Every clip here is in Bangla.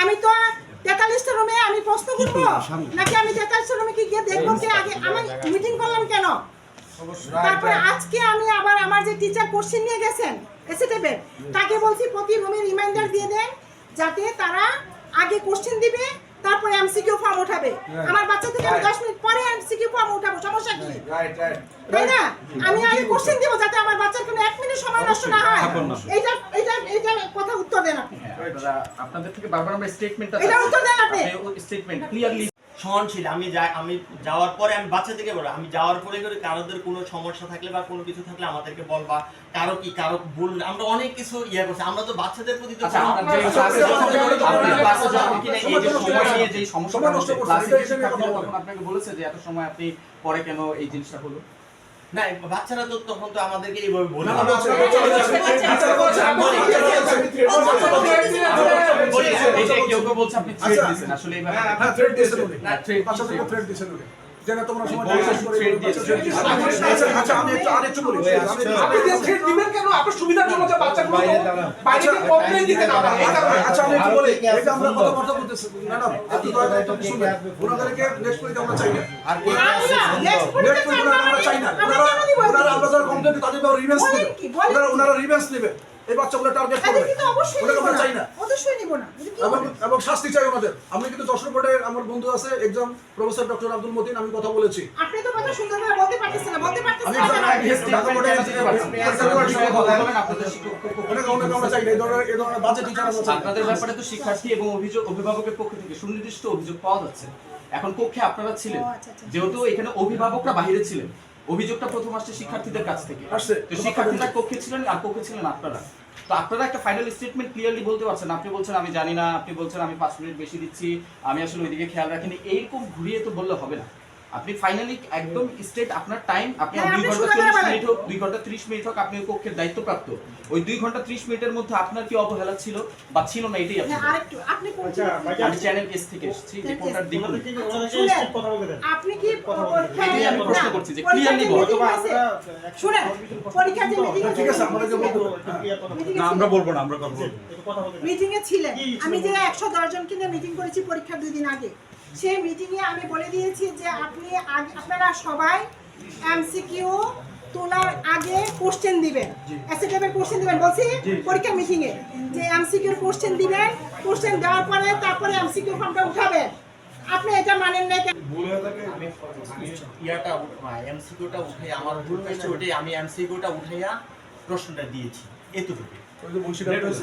আমি তো তেতাল্লিশটা রুমে আমি প্রশ্ন করব? নাকি আমি তেতাল্লিশটা রুমে কি গিয়ে দেখব কে আগে আমি মিটিং করলাম কেন? তারপরে আজকে আমি আবার আমার যে টিচার কোশ্চেন নিয়ে গেছেন এসিটেবে তাকে বলছি প্রতি রুমে রিমাইন্ডার দিয়ে দেন যাতে তারা আগে কোশ্চেন দিবে তারপরে এমসিকিউ ফর্ম উঠাবে। আমার বাচ্চা থেকে আমি দশ মিনিট পরে এমসিকিউ ফর্ম উঠাবো সমস্যা কি? রাইট রাইট তাই না? আমি আগে কোশ্চেন দিব যাতে আমার বাচ্চার কোনো এক মিনিট সময় নষ্ট না হয়। এইটা এইটা এইটা কথা উত্তর দেন আপনি। আপনাদের থেকে বারবার আমরা স্টেটমেন্টটা এটা উত্তর দেন আপনি। স্টেটমেন্ট ক্লিয়ারলি সহনশীল আমি যাই আমি যাওয়ার পরে আমি বাচ্চা থেকে বলো আমি যাওয়ার পরে করে কারোদের কোনো সমস্যা থাকলে বা কোনো কিছু থাকলে আমাদেরকে বলবা। কারও কি কারও ভুল আমরা অনেক কিছু ইয়ে করছি আমরা তো বাচ্চাদের প্রতি তো আপনাকে বলেছে যে এত সময় আপনি পরে কেন এই জিনিসটা হলো? না বাচ্চারা তো তখন তো আমাদেরকে এইভাবে বলে আচ্ছা, আচ্ছা। হ্যাঁ। আচ্ছা, আচ্ছা, সুবিধার জন্য যে বাচ্চাগুলো বাইরে গিয়ে দিতে না আচ্ছা, আমি একটু বলি। এই আমরা কথা কথা বলতেছি, ম্যাডাম, একটু দয়া করে একটু শুনবেন। ওনাদেরকে next week আমরা চাই না। আমি না, next পরীক্ষা Next week ওনারা আমরা চাই না। ওনারা- ওনারা আমরা যারা complain তাদের ব্যাপারে revenge নেবে। ওনারা- ওনারা revenge নেবে। এই বাচ্চাগুলো টার্গেট করবে। তাদেরকে তো অবশ্যই ওনাকে নিব আমরা চাই না। অবশ্যই নিব না। এবং শাস্তি চাই ওনাদের। আমি কিন্তু যশোর বোর্ডের আমার বন্ধু আছে একজন প্রফেসর ডক্টর আব্দুল মতিন আমি কথা বলেছি। আপনি তো কথা সুন্দর করে বলতে পারতেছেন না। আপনাদের ব্যাপারে তো শিক্ষার্থী এবং অভিযোগ অভিভাবকের পক্ষ থেকে সুনির্দিষ্ট অভিযোগ পাওয়া যাচ্ছে। এখন কক্ষে আপনারা ছিলেন। আচ্ছা, আচ্ছা। যেহেতু এখানে অভিভাবকরা বাইরে ছিলেন। অভিযোগটা প্রথম আসছে শিক্ষার্থীদের কাছ থেকে। তো শিক্ষার্থীরা কক্ষে ছিলেন আর কক্ষে ছিলেন আপনারা। তো আপনারা একটা ফাইনাল স্টেটমেন্ট ক্লিয়ারলি বলতে পারছেন। আপনি বলছেন আমি জানি না। আপনি বলছেন আমি পাঁচ মিনিট বেশি দিচ্ছি। আমি আসলে ওইদিকে খেয়াল রাখিনি। এইরকম ঘুরিয়ে তো বললে হবে না। আপনি ফাইনালি একদম স্টেট আপনার টাইম আপনি হ্যাঁ, দুই ঘণ্টা চল্লিশ মিনিট হোক দুই ঘণ্টা ত্রিশ মিনিট হোক আপনি কক্ষের দায়িত্বপ্রাপ্ত। ওই দুই ঘণ্টা ত্রিশ মিনিটের মধ্যে আপনার কি অবহেলা ছিল বা ছিল না এটাই আপনি হ্যাঁ, আপনি কোন আমি চ্যানেল এস থেকে এসেছি যে কোনটার দিক। আপনি কি আমি প্রশ্ন করছি যে পরীক্ষা যে বল। শুনেন পরীক্ষা যে মিটিং ঠিক আছে আমাদেরকে বলতে হবে। না আমরা বলব না আমরা কথা বলব। মিটিং এ ছিলেন। আমি যে একশো দশ জনকে নিয়ে মিটিং করেছি পরীক্ষার দুই দিন আগে। সেই মিটিংয়ে আমি বলে দিয়েছি যে আপনি আগে- আপনারা সবাই এমসিকিউ তোলার আগে কোশ্চেন দিবেন। অ্যাসিটেবের কোশ্চেন দিবেন। বলছি পরীক্ষা মিটিংয়ে এ যে এমসিকিউর কোশ্চেন দিবেন কোশ্চেন দেওয়ার পরে তারপরে এমসিকিউ ফর্মটা উঠাবেন। আপনি এটা মানেন না ইয়াটা এমসিকিউটা উঠাই আমার ভুল হয়েছে ওটাই আমি এমসিকিউটা উঠাইয়া প্রশ্নটা দিয়েছি। এতটুকু।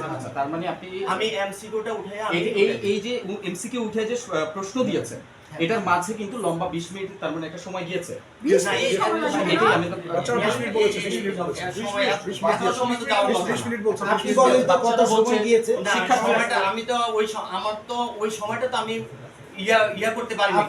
আচ্ছা, তার মানে আপনি আমি এমসিকিউটা উঠাইয়া এই- এই এই যে এমসিকে উঠে যে প্রশ্ন দিয়েছে এটার মাঝে কিন্তু লম্বা বিশ মিনিট তার মানে একটা সময় গিয়েছে? আমি তো ওই আমার তো ওই সময়টা তো আমি ইয়া ইয়া করতে থাকবে না।